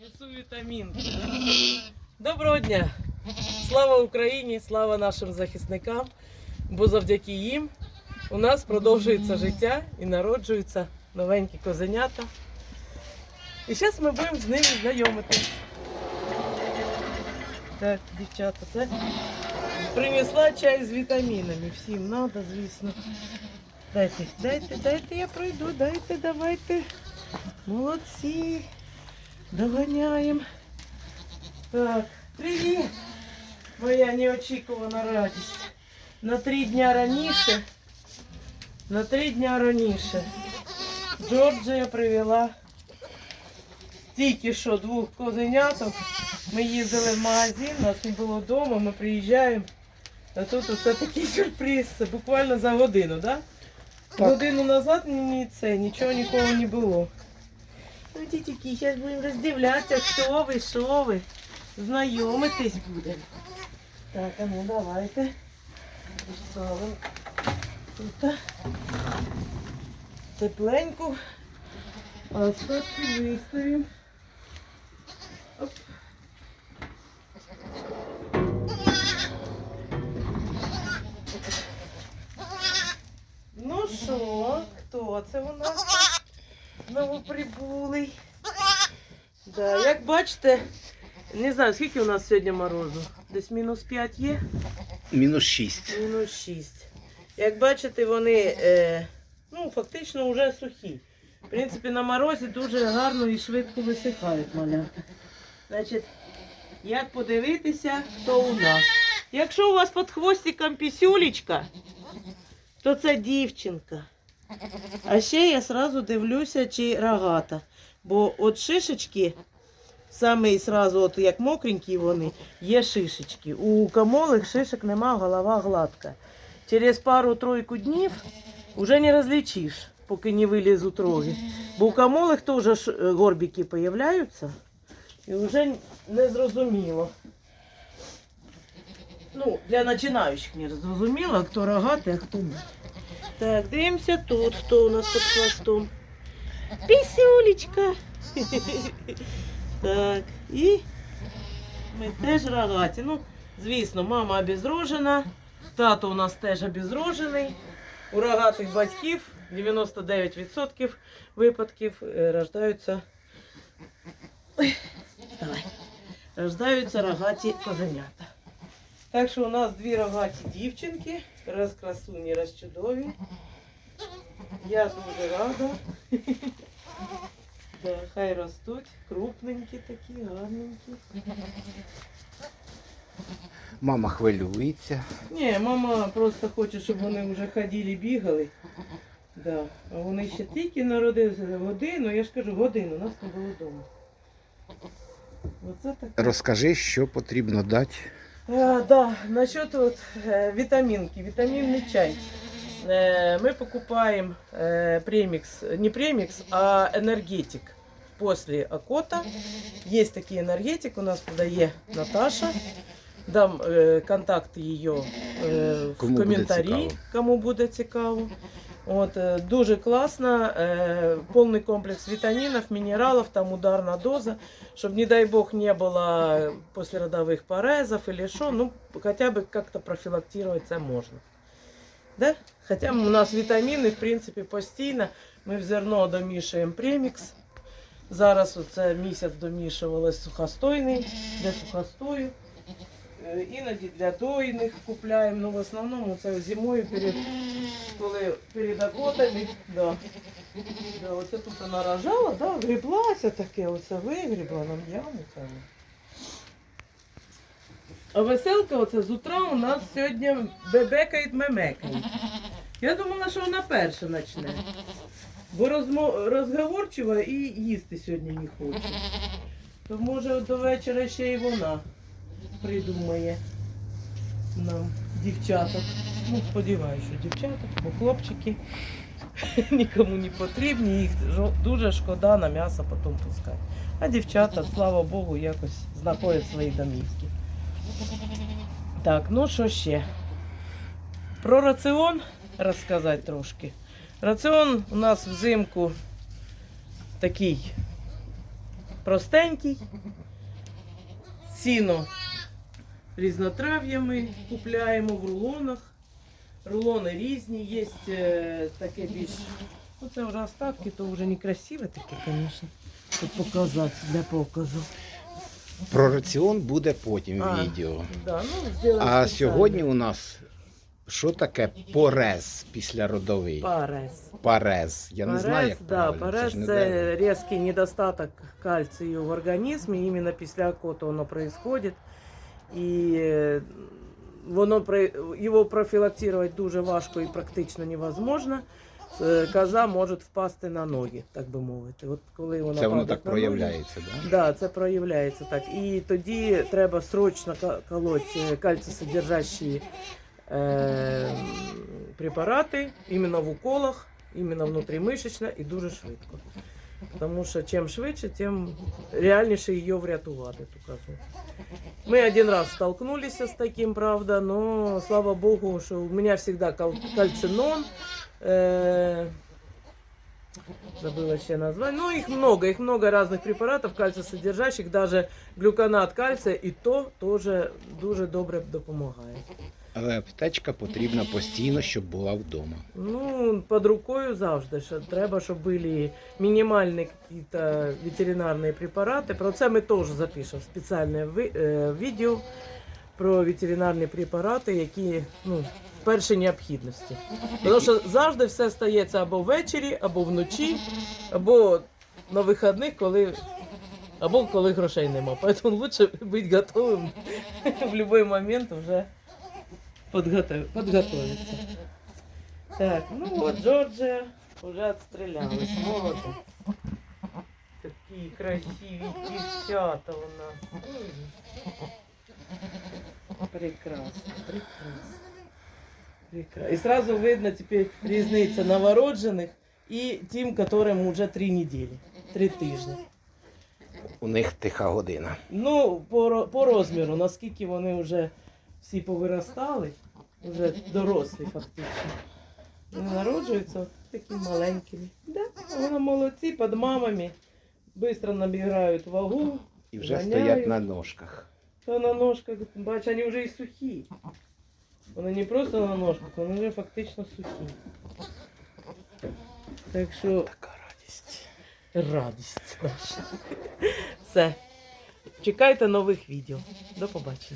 Несу вітамінки. Доброго дня! Слава Україні, слава нашим захисникам, бо завдяки їм у нас продовжується життя і народжуються новенькі козенята. І зараз ми будемо з ними знайомитись. Так, дівчата, це принесла чай з вітамінами. Всім треба, звісно. Дайте, дайте, дайте, я пройду, дайте, давайте. Молодці. Доганяємо. Так, привіт! Моя неочікувана радість. На три дня раніше. На три дня раніше. Джорджія привела тільки що двох козеняток. Ми їздили в магазин, нас не було вдома, ми приїжджаємо. А тут оце такий сюрприз. Буквально за годину, так? Годину назад ні, це, нічого нікого не було. Ну, тільки зараз будемо роздивлятися, хто ви, що ви. Знайомитись будемо. Так, а ну давайте. Тут. Тепленьку. А остатки виставимо. Оп. Ну що, хто це у нас? Новоприбулий. Да, як бачите, не знаю, скільки у нас сьогодні морозу. Десь мінус 5 є, Мінус 6. мінус 6. Як бачите, вони е, ну, фактично вже сухі. В принципі, на морозі дуже гарно і швидко висихають малята. Значить, як подивитися, хто у нас. Якщо у вас під хвостиком пісюлечка, то це дівчинка. А ще я сразу дивлюся, чи рогата. Бо от шишечки, саме і сразу, от як мокренькі вони, є шишечки. У камолих шишок нема, голова гладка. Через пару-тройку днів вже не розлічиш, поки не вилізуть роги. Бо у камолих теж горбики появляються. І вже не зрозуміло. Ну, для починаючих не зрозуміло, хто рогатий, а хто ні. Так, дивимося тут, хто у нас під хвостом. Пісюлечка. Так, і ми теж рогаті. Ну, звісно, мама обезрожена, тато у нас теж обезрожений. У рогатих батьків 99% випадків е, рождаються. Давай. Рождаються рогаті козенята. Так що у нас дві рогаті дівчинки, раз красуні, раз чудові. Я дуже рада. Да, хай ростуть, крупненькі такі, гарненькі. Мама хвилюється. Ні, мама просто хоче, щоб вони вже ходили, бігали. Да. А вони ще тільки народилися годину, я ж кажу, годину, нас не було вдома. Оце так. Розкажи, що потрібно дати. А, да, насчет вот, э, витаминки, витаминный чай. Э, мы покупаем э, премикс, не премикс, а энергетик после окота. Есть такие энергетик, у нас продає Наташа. Дам э, контакти її э, Кому в буде коментарі, цікаво. кому буде цікаво. От, е, дуже класно, е, повний комплекс вітамінів, мінералів, там ударна доза, щоб, не дай бог, не было послеродовых порезов или что, ну, хотя бы как-то профилактировать це можна. Да? Хоча у нас вітаміни, в принципі, постійно. Ми в зерно домішуємо премікс. Зараз оце місяць домішували сухостойний для сухостою. Е, Іноді для дойних купляємо, ну в основному це зимою перед, коли перед охотами. Да. Да, оце тут вона рожала, да, гріблася таке, оце вигрібла нам яму цілу. А веселка оце з утра у нас сьогодні бебекає мемекає. Я думала, що вона перша почне. Бо розмо... розговорчива і їсти сьогодні не хоче. То може до вечора ще й вона придумає нам дівчаток. Ну, сподіваюся, що дівчаток, бо хлопчики нікому не потрібні, їх дуже шкода на м'ясо потім пускати. А дівчата, слава Богу, якось знаходять свої домівки. Так, ну що ще? Про раціон розказати трошки. Раціон у нас взимку такий простенький. Сіно різнотрав'ями купляємо в рулонах. Рулони різні, є е, таке більш. Ну це вже остатки, то вже не красиве таке, звісно. Тут показати для показу. Про раціон буде потім А. відео. Да, ну, А сьогодні у нас що таке порез післяродовий? парез. Парез. Я не знаю, як да, парез не це різкий недостаток кальцію в організмі. Іменно після акоту воно відбувається. І е, воно його профілактувати дуже важко і практично невозможно. Е, Коза може впасти на ноги, так би мовити. От коли вона Це воно так на проявляється, так? Да, це проявляється так. І тоді треба срочно колоти кальцисодержащі е, препарати іменно в уколах, іменно внутрімишечно і дуже швидко. Тому що чим швидше, тим реальніше її врятувати, ту козу. Ми один раз столкнулися з таким, правда, но слава Богу, що у мене завжди кал- кальцинон. Е, забыла ще название. Ну, их много, их много разных препаратов кальцисодержащих, даже глюконат кальция, і то теж дуже добре допомагає. Але аптечка потрібна постійно, щоб була вдома. Ну, під рукою завжди. Що треба, щоб були мінімальні якісь ветеринарні препарати. Про це ми теж запишемо спеціальне е, відео про ветеринарні препарати, які ну, в першій необхідності. Тому що завжди все стається або ввечері, або вночі, або на вихідних, коли. Або коли грошей нема. Поэтому лучше бути готовим в будь-який момент вже подготов... подготовиться. Так, ну вот Джорджия уже отстрелялась. Молодец. Такие красивые девчата у нас. Прекрасно, прекрасно. Прекрасно. И сразу видно теперь різниця новороджених і тим, которым уже три недели, три тижні. У них тиха година. Ну, по, по розміру, наскільки вони вже всі повиростали, вже дорослі фактично. Вони народжуються такими маленькими. Да, вони молодці під мамами, швидко набирають вагу, І вже Ганяють. стоять на ножках. то на ножках, бач, вони вже і сухі. Вони не просто на ножках, вони вже фактично сухі. Так що Така радість. радість наша. Все. Чекайте нових відео. До побачення.